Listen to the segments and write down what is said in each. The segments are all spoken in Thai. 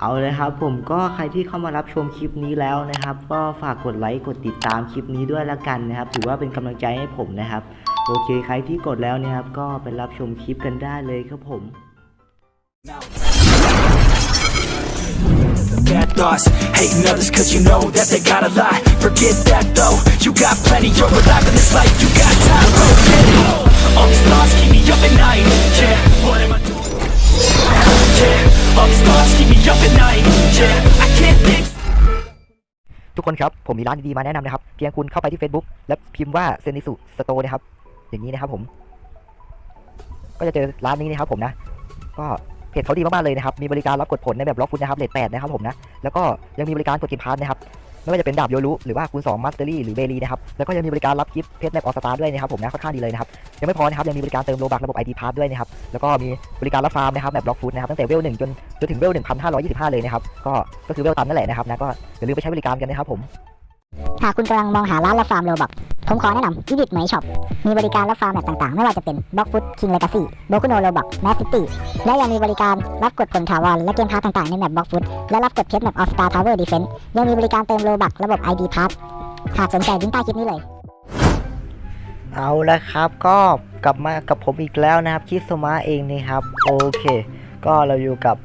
เอาเลยครับผมก็ใครที่เข้ามารับชมคลิปนี้แล้วนะครับ ก็ฝากกดไลค์กดติดตามคลิปนี้ด้วยละกันนะครับ ถือว่าเป็นกำลังใจให้ผมนะครับ โอเคใครที่กดแล้วนี่ยครับ ก็ไปรับชมคลิปกันได้เลยครับผม Bad thoughts, hating others cause you know that they got a lie Forget that though, you got plenty, you're alive in this life, you got time, oh yeah All these thoughts keep me up at night, yeah What am I doing? Yeah, all these thoughts keep me up at night, yeah I can't think ทุกคนครับ ผมมีร้านดีๆมาแนะนำนะครับ เพียงคุณเข้าไปที่ Facebook แล้วพิมพ์ว่าเซนิสุสโตนะครับ อย่างนี้นะครับผม ก็จะเจอร้านนี้นะครับผมนะ ก็เพจเขาดีมากๆเลยนะครับ มีบริการรับกดผลในแบบล็อกฟุตนะครับเลทแปดนะครับผมนะ แล้วก็ยังมีบริการกดกิมพาร์ทนะครับ ไม่ว่าจะเป็นดาบโยรุหรือว่าคูณ2มาสเตอรี่หรือเบลีนะครับแล้วก็ยังมีบริการรับกิฟต์เพชรแมปออสตาด้วยนะครับผมนะค่อนข้างดีเลยนะครับยังไม่พอนะครับยังมีบริการเติมโลบักระบบไอทีพาร์ทด้วยนะครับแล้วก็มีบริการรับฟาร์มนะครับแบบล็อกฟูดนะครับตั้งแต่เวลหนึ่งจนจนถึงเวลหนึ่งพันห้าร้อยยี่สิบห้าเลยนะครับก็ก็คือเวลตันนั่นแหละนะครับนะก็อย่าลืมไปใช้บริการกันนะครับผมหากคุณกำลังมองหาร้านรับฟาร์มโลบัก ผมขอแนะนำอีดิทไหมช็อป มีบริการรับฟาร์มแบบต่างๆ ไม่ว่าจะเป็นบล็อกฟุตคิงเลกาซี่โบคุโนโลบอกแมสซิตี้และยังมีบริการรับกดผลถาวรและเกมพาร์ต่างๆ ในแมปบล็อกฟุตและรับกดเพชรแมปออฟสตาร์ทาวเวอร์ดีเฟนต์ยังมีบริการเติมโลบักระบบ ID พาร์ทหากสนใจลิงก์ใต้คลิปนี้เลย เอาละครับก็กลับมากับผมอีกแล้วนะครับคิสมาเองนะครับโอเค ก็เราอยู่กับ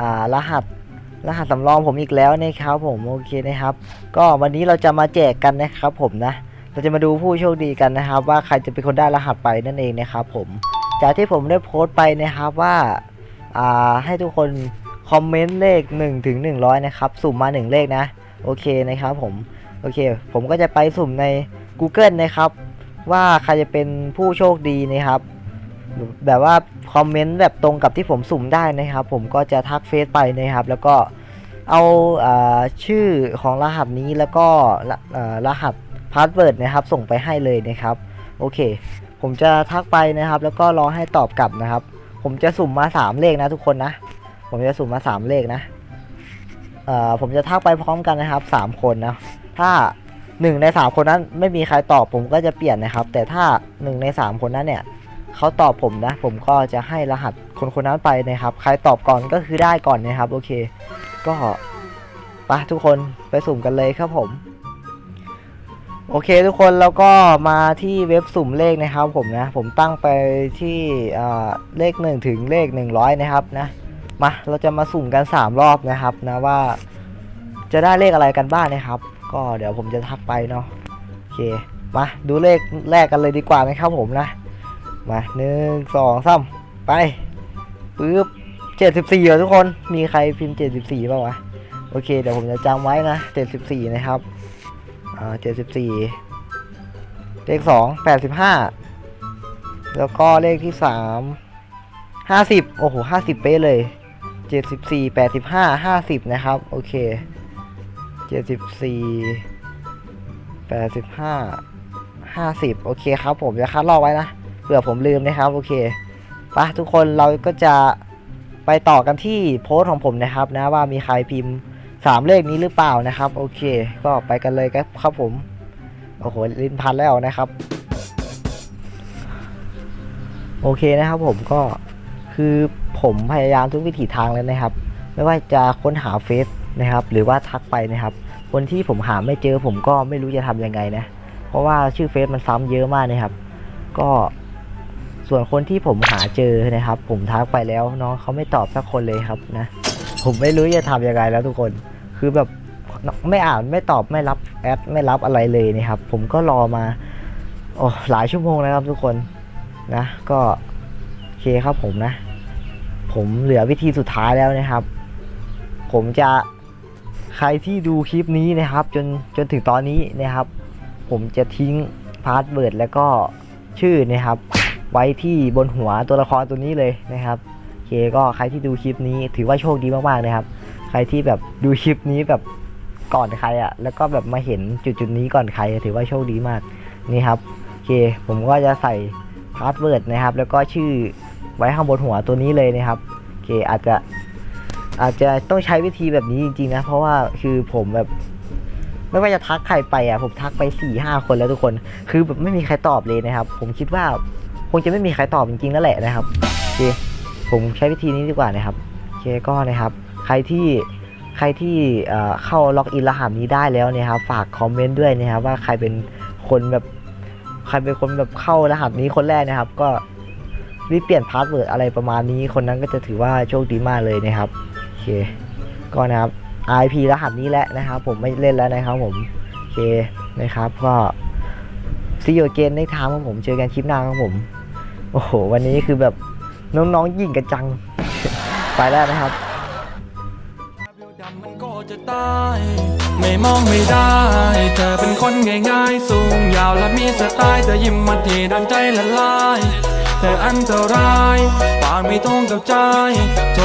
อ่ารหัสรหัสสำรองผมอีกแล้วนะครับผมโอเคนะครับ ก็วันนี้เราจะมาแจกกันนะครับผมนะ เราจะมาดูผู้โชคดีกันนะครับ ว่าใครจะเป็นคนได้รหัสไปนั่นเองนะครับผมจากที่ผมได้โพสต์ไปนะครับว่าให้ทุกคนคอมเมนต์เลข1ถึง100 นะครับสุ่มมา 1 เลขนะ โอเคนะครับผม โอเค ผมก็จะไปสุ่มใน Google นะครับ ว่าใครจะเป็นผู้โชคดีนะครับ แบบว่าคอมเมนต์แบบตรงกับที่ผมสุ่มได้นะครับ ผมก็จะทักเฟซไปนะครับ แล้วก็เอาอาชื่อของรหัสนี้แล้วก็รหัส พาสเวิร์ดนะครับส่งไปให้เลยนะครับโอเค ผมจะทักไปนะครับ แล้วก็รอให้ตอบกลับนะครับ ผมจะสุ่มมา 3 เลขนะทุกคนนะผมจะสุ่มมา 3 เลขนะเอ่อผมจะทักไปพร้อมกันนะครับ 3 คนนะถ้าหนึ่งในสามคนนั้นไม่มีใครตอบผมก็จะเปลี่ยนนะครับ แต่ถ้าหนึ่งในสามคนนั้นเนี่ยเขาตอบผมนะ ผมก็จะให้รหัสคนคนนั้นไปนะครับ ใครตอบก่อนก็คือได้ก่อนนะครับ โอเค ก็ไปทุกคนไปสุ่มกันเลยครับผม โอเคทุกคนแล้วก็มาที่เว็บสุ่มเลขนะครับผมนะ ผมตั้งไปที่เลข 1 ถึงเลข 100 นะครับนะมาเราจะมาสุ่มกัน 3 รอบนะครับนะว่าจะได้เลขอะไรกันบ้างนะครับ ก็เดี๋ยวผมจะทักไปเนาะโอเคมาดูเลขแรกกันเลยดีกว่านะครับผมนะ มาหนึ่งสองสามไปปึ๊บเจ็ดสิบสี่เหรอทุกคนมีใครพิมพ์เจ็ดสิบสี่ป่าวะโอเคเดี๋ยวผมจะจำไว้นะเจ็ดสิบสี่นะครับ อ่าเจ็ดสิบสี่เลขสองแปดสิบห้าแล้วก็เลขที่สามห้าสิบโอ้โหห้าสิบเป๊ะเลยเจ็ดสิบสี่แปดสิบห้าห้าสิบนะครับ โอเคเจ็ดสิบสี่แปดสิบห้าห้าสิบโอเคครับผมจะคัดลอกไว้นะเผื่อผมลืมนะครับ โอเคไปะทุกคนเราก็จะไปต่อกันที่โพสต์ของผมนะครับนะว่ามีใครพิมพ์ สามเลขนี้หรือเปล่านะครับ โอเค ก็ไปกันเลยครับครับผม โอ้โหลิ้นพันแล้วนะครับ โอเคนะครับผมก็คือผมพยายามทุกวิถีทางเลยนะครับ ไม่ว่าจะค้นหาเฟซนะครับ หรือว่าทักไปนะครับ คนที่ผมหาไม่เจอผมก็ไม่รู้จะทำยังไงนะ เพราะว่าชื่อเฟซมันซ้ำเยอะมากนะครับ ก็ส่วนคนที่ผมหาเจอนะครับ ผมทักไปแล้วน้องเขาไม่ตอบสักคนเลยครับนะ ผมไม่รู้จะทำยังไงแล้วทุกคน คือแบบไม่อ่านไม่ตอบไม่รับแอดไม่รับอะไรเลยนะครับ ผมก็รอมาโอ้หลายชั่วโมงนะครับทุกคนนะ ก็โอเคครับผมนะ ผมเหลือวิธีสุดท้ายแล้วนะครับ ผมจะใครที่ดูคลิปนี้นะครับ จนจนถึงตอนนี้นะครับ ผมจะทิ้งพาสเวิร์ดแล้วก็ชื่อนะครับ ไว้ที่บนหัวตัวละครตัวนี้เลยนะครับโอเคก็ใครที่ดูคลิปนี้ถือว่าโชคดีมากๆนะครับ ใครที่แบบดูคลิปนี้แบบก่อนใครอะ่ะ แล้วก็แบบมาเห็นจุดจุดๆนี้ก่อนใครถือว่าโชคดีมากนี่ครับโอเคผมก็จะใส่พาสเวิร์ดนะครับ แล้วก็ชื่อไว้ข้างบนหัวตัวนี้เลยนะครับโอเคอาจจะอาจจะต้องใช้วิธีแบบนี้จริงๆนะ เพราะว่าคือผมแบบไม่ว่าจะทักใครไปอะผมทักไปสี่ห้าคนแล้วทุกคน คือแบบไม่มีใครตอบเลยนะครับ ผมคิดว่าคงจะไม่มีใครตอบจริงๆนั่นแหละนะครับโอเคผมใช้วิธีนี้ดีกว่านะครับโอเคก็นะครับ ใครที่ใครที่เข้าล็อกอินรหัสนี้ได้แล้วเนี่ยครับฝากคอมเมนต์ด้วยนะครับว่าใครเป็นคนแบบใครเป็นคนแบบเข้ารหัสนี้คนแรกนะครับ ก็รีบเปลี่ยนพาสเวิร์ดอะไรประมาณนี้คนนั้นก็จะถือว่าโชคดีมากเลยนะครับโอเคก็นะครับ IP รหัสนี้แหละนะครับ ผมไม่เล่นแล้วนะครับ ผมโอเคนะครับก็ซีโอเกนในทางของผมเจอกันคลิปหน้าครับผม โอ้โห วันนี้คือแบบน้องๆยิงกันจัง ไปแล้วนะครับ มันก็จะตายไม่มองไม่ได้ เธอเป็นคนง่ายๆ สูงยาวและมีสไตล์เธอยิ้มมาทีดันใจละลาย เธออันตรายปากไม่ตรงกับใจโทร